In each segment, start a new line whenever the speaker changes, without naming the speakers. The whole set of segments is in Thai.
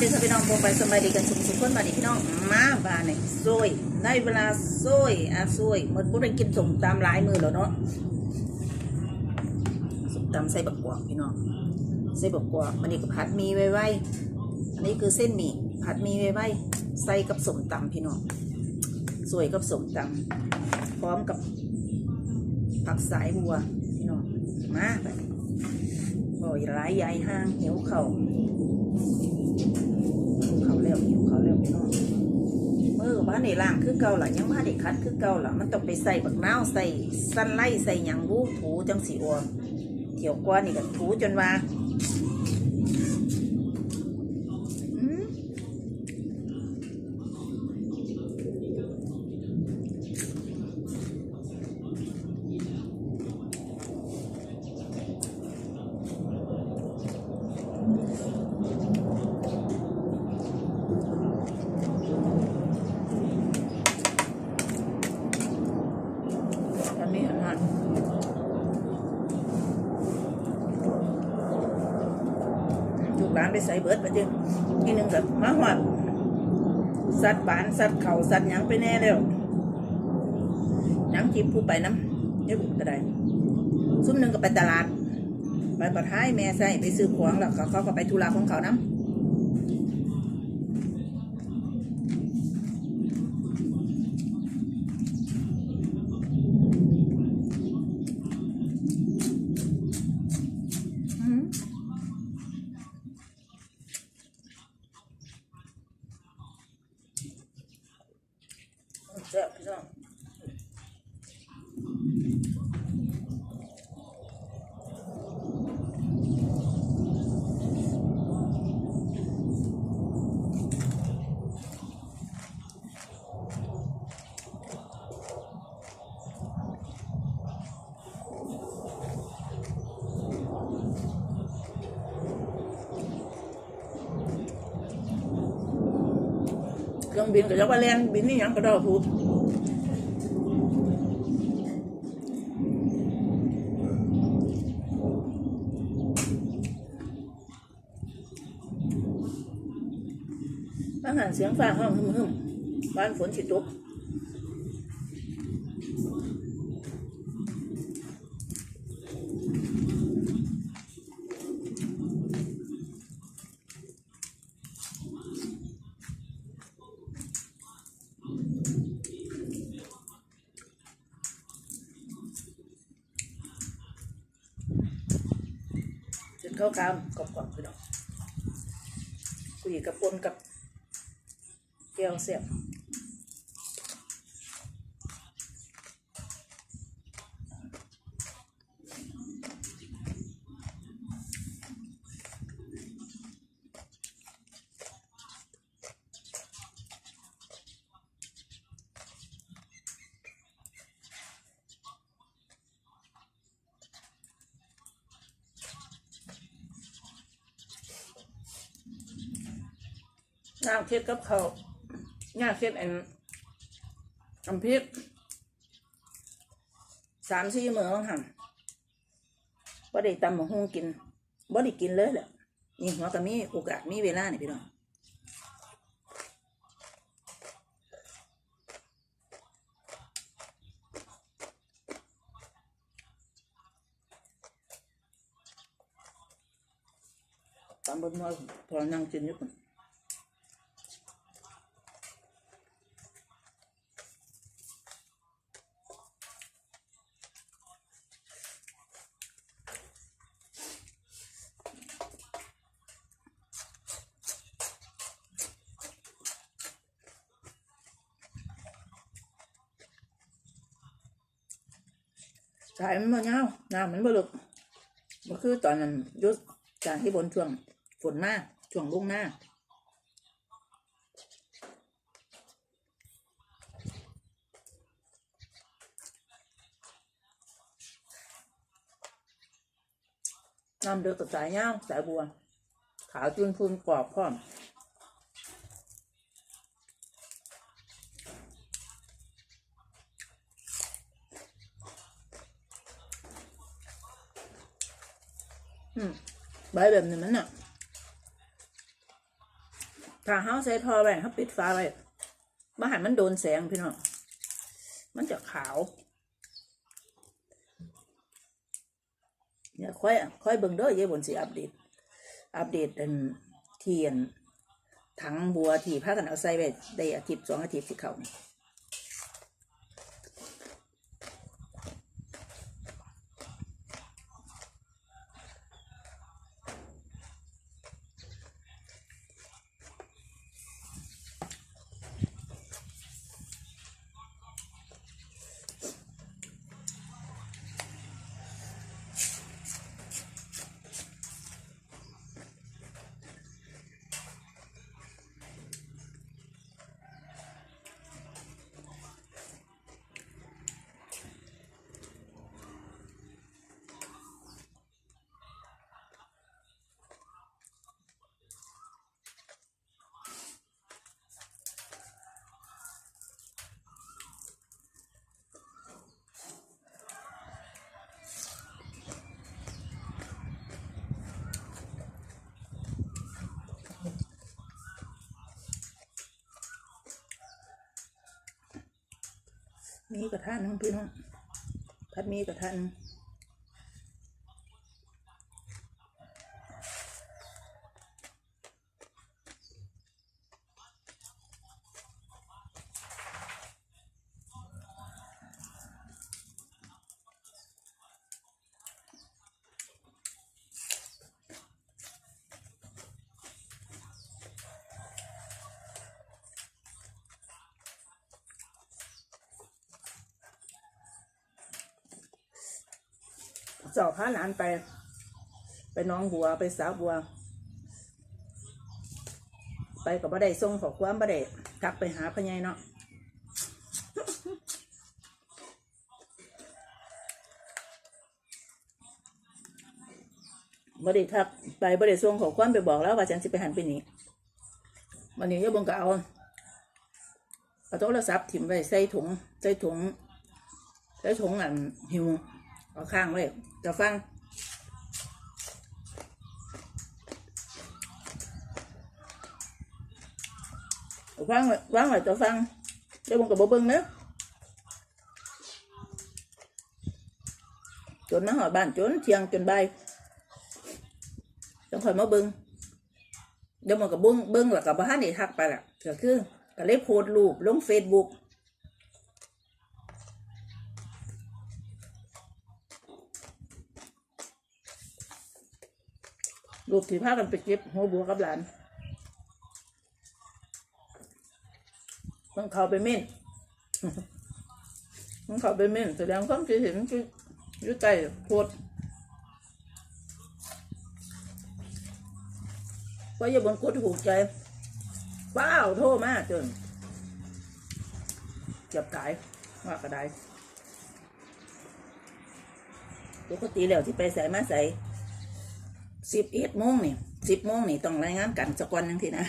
ดีค่ะพี่น้องผมไปสบายดีกันสุขสุขคนมาดีพี่น้องมาบ้านนี่ซวยได้เวลาซวยอะซวยหมดบุได้กินสมตามหลายมือแล้วเนาะสมตำใส่บักกวางพี่น้องใส่บักกวางมันนี่ก็ผัดมีไว้ไว้อันนี้คือเส้นหมี่ผัดมีไว้ไว้ใส่กับสมตำพี่น้องสวยกับสมตำพร้อมกับผักสายบัวพี่น้องมาไปโอ้ยหลายใหญ่ห้างเหิวเข่า แล้วหิวเขาแล้วพี่น้องมือบ้านในล่างคือเก่าล่ะยังบ้านในคัดคือเก่าล่ะมันต้องไปใส่บักน้าวใส่สั้นไล่ใส่หยังบูถูจังสีอวมเที่ยวกว่านี่ก็ถูจนว่าอืมอันนี้อันนั้นลูกหลานไปใส่เบิดไปจึงทีหนึ่งกับ มาหอดสัตว์บานสัตว์เขาสัตว์ยังไปแน่แล้วน้ำจิบผู้ไปน้ำเยอะก็ได้ซุ้มหนึ่งก็ไปตลาด ไปปัดท้ายแม่ใส่ไปซื้อของแล้วเขาเขาก็ไปธุระของเขาน้ำ แซ่บ รื่องบินก็จะว่าแลนบินนี่ยังก็ได้พูดบางหันเสียงฟ้าห้องหึมหึมบ้านฝนสิตก ข้าวกามกรอบๆคือดอกกุยกับปนกับแก้วเสียบ น้ำเค็ดกับเขาวย่าเค็ดอันอันพริกสามสี่มื้อหั่นบ่ได้ตำบักหุ่งกินบ่ได้กินเลยแหละนี่หัวก็มีโอกาสมีเวลานี่พี่น้องตำบนหัวพอนั่งกินอยู่คน สายมันบ่ยาวน้ำมันบ่ลึกมันคือตอนนั้นยุดจากที่บนช่วงฝนมากช่วงลุ่งหน้าน้ำเดือดกับสายยาสายบัว ขาวจุนพูนกรอบพร้อม ใบแบบนี้มันอะ ถ้าเฮาใส่ทอไว้เฮาปิดฟ้าไว้บ่ให้มันโดนแสงพี่น้อง มันจะขาว เนี่ยค่อยค่อยเบิ่งเด้อยายบนสิอัปเดต อัปเดตอันเทียนถังบัวที่พากันเอาใส่ไว้ได้อาทิตย์สองอาทิตย์สิเขา มีกระทะนึงพี่น้องผัดมีกระทะนึง เจ้าพาหลานไป ไปน้องบัวไปสาวบัว ไปกับบ่ได้ส่งขอความบ่ได้กลับไปหาพ่อใหญ่เนาะบ่ได้ทักไปบ่ได้ส่งขอความไปบอกแล้วว่าฉันสิไปหันไปนี่วันนี้ยบงก็เอาเอาโทรศัพท์ถิ่มไว้ใส่ถุงใส่ถุงใส่ถุงอันหิว เอาข้างไว้จะฟังวางไว้วางไว้จะฟังเดี๋ยวผมกับเบิ้งเนอะจนมาหอดบ้านจนเที่ยงจนบ่ายต้องคอยมาเบิ้งเดี๋ยวมันกับเบิ้งเบิ้งแล้วกับบ้านนี่ทักไปละก็คือก็เลยโพสต์รูปลงเฟซบุ๊ก รูปที่พากันไปเก็บหัวบัวกับหลานมันเขาไปเม่นมันเขาไปเม่นแสดงความคิดเห็นคืออยู่ใต้โพดว่าอย่าบนกดถูกใจว้าวโทษมากจนเจ็บกายว่ากระไดปกติแล้วที่ไปใส่มาใส่ สิบเอ็ดโมงนี่สิบโมงนี่ต้องรายงานกันสักวันหนึงทีนะ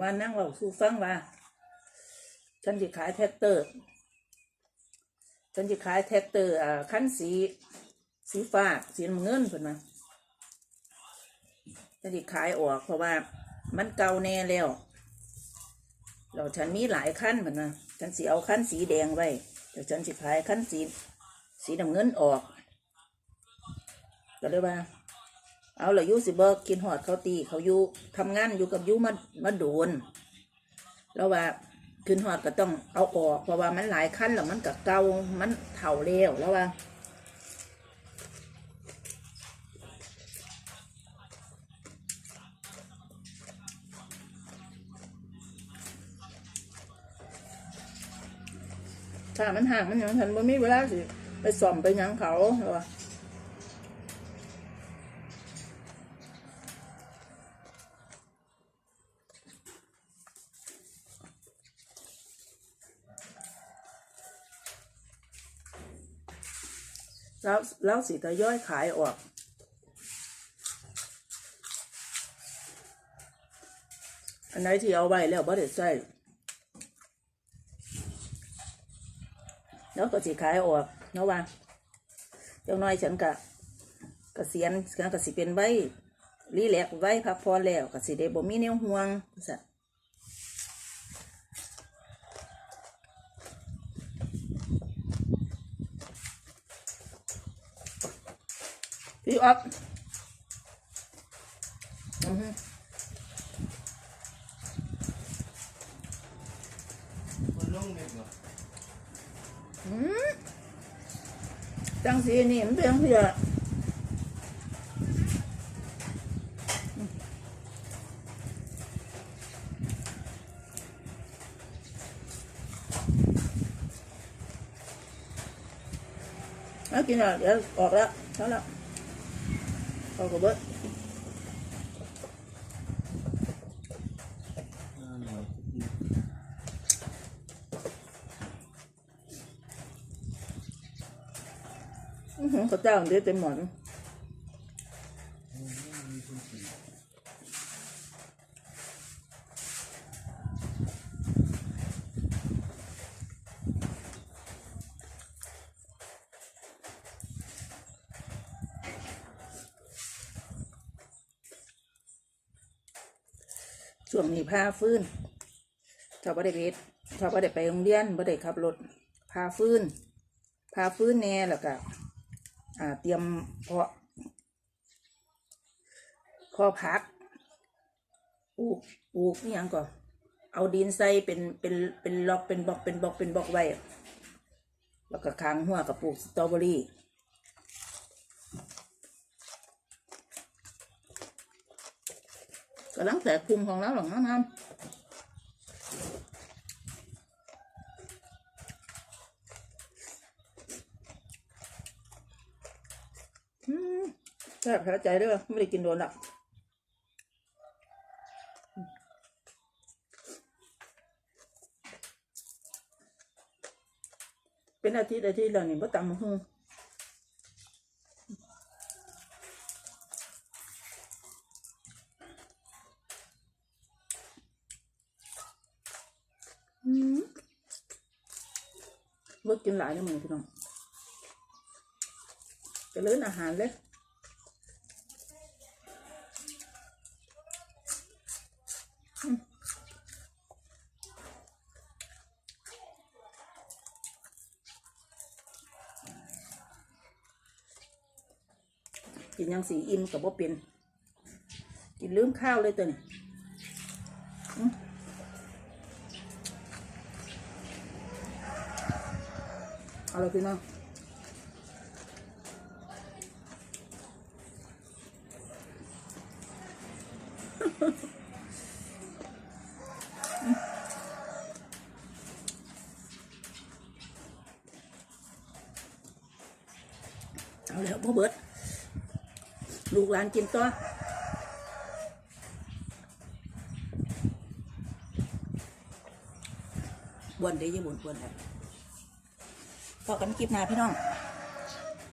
ว่านั่งเราสู้ฟังว่า ฉันจะขายแท็กเตอร์ ฉันจะขายแท็กเตอร์อ่าคันสีสีฟ้าสีน้ำเงินเพิ่นมาฉันจะขายออกเพราะว่ามันเก่าแน่แล้วเราฉันมีหลายขั้นเหมือนนะฉันสีเอาขั้นสีแดงไว้แต่ฉันจะขายขั้นสีสีน้ำเงินออกก็เลยว่า เอาละอยูสิเบิกกินหอดเขาตีเขาอยู่ทำงานอยู่กับยูมามาโดนแล้วว่าขึ้นหอดก็ต้องเอาออกเพราะว่ามันหลายขั้นแล้วมันกับเกามันเถ่าแล้วแล้วว่าถ้ามันห่างมันยังฉันบ่มีเวลาสิไปส่อมไปยังเขาแล้ว แล้วแล้วสิทย่อยขายออก อันไหนที่เอาไว้แล้วบ่ได้ใช้แล้วก็สิขายออกเนาะว่าเจ้าน้อยฉันกะกะเกษียณฉันก็สิเป็นไว้รีแลกไว้พักผ่อแล้วก็สิได้บ่มีแนวห่วงซะพี่ อ๊อฟอือฮึ
มันลงเม็ดเหรอ
อืมจังสีนี่มันเป็นเพื่อเอากินแล้วเดี๋ยวออกแล้วเท่าแล้ว ออกกับเบิด
อ่าหน่อย
อื้อหือข้าวเจ้าเดี๋ยวเต็มหมดช่วงนี้พาฟื้นถ้าบ่ได้ไปเฮ็ดถ้าบ่ได้ไปโรงเรียนบ่ได้ขับรถพาฟื้นพาฟื้นแน่แล้วก็อ่าเตรียมเพาะข้อพักปลูกปลูกนี่ยังก่อนเอาดินใส่เป็นเป็นเป็นล็อกเป็นบล็อกเป็นบล็อกเป็นบล็อกไว้แล้วก็ค้างหัวกับปลูกสตรอเบอรี่ำลังแตกคุมของเราหรอกน้ำอืมแซ่บแพ้ใจเด้วยไม่ได้กินโดนหรอกเป็นอาทิตย์อาทิตย์แล้วนี่พ่ตำบักหูอืมเบิ กินหลายนะมึงพี่น้องจะเลื่อนอาหารเลยกินยังสีอิ่มกับบ่เป็น กินลืมข้าวเลยตัวนี้ อาเลยพี่น้องเอาแล้วพ่เบิดลูกหลานกินต่อวนได้อยังบวนบวนแล้ว พอกันคลิปหน้าพี่น้อง